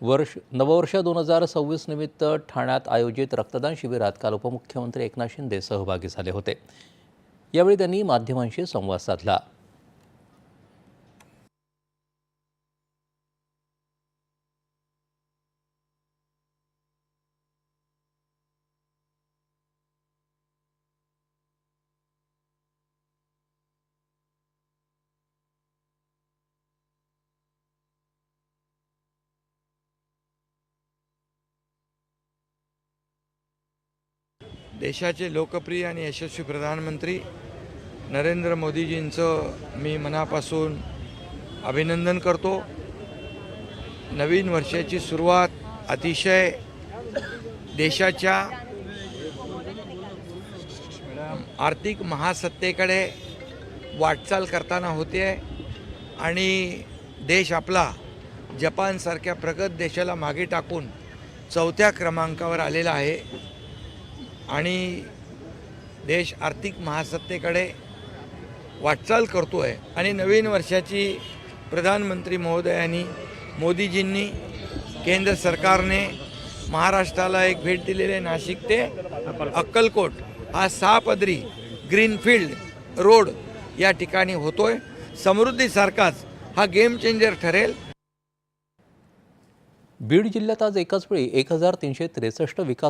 वर्ष नववर्ष दोन हजार सव्वीस निमित्त ठाण्यात आयोजित रक्तदान शिबिरात काल उपमुख्यमंत्री एकनाथ शिंदे सहभागी झाले होते. यावेळी त्यांनी माध्यमांशी संवाद साधला. देशाचे लोकप्रिय आणि यशस्वी प्रधानमंत्री नरेंद्र मोदीजींचं मी मनापासून अभिनंदन करतो. नवीन वर्षाची सुरुवात अतिशय देशाच्या आर्थिक महासत्तेकडे वाटचाल करताना होते आणि देश आपला जपानसारख्या प्रगत देशाला मागे टाकून चौथ्या क्रमांकावर आलेला आहे. आणि देश आर्थिक महासत्तेकडे वाटचाल करतो आहे आणि नवीन वर्षाची प्रधानमंत्री महोदयांनी मोदीजींनी केंद्र सरकारने महाराष्ट्राला एक भेट दिलेली आहे नाशिक ते अक्कलकोट. हा सहा पदरी ग्रीनफील्ड रोड या ठिकाणी होतोय. समृद्धीसारखाच हा गेम चेंजर ठरेल. बीड जिल्ह्यात आज एकाच वेळी एक हजार तीनशे त्रेसष्ट विकास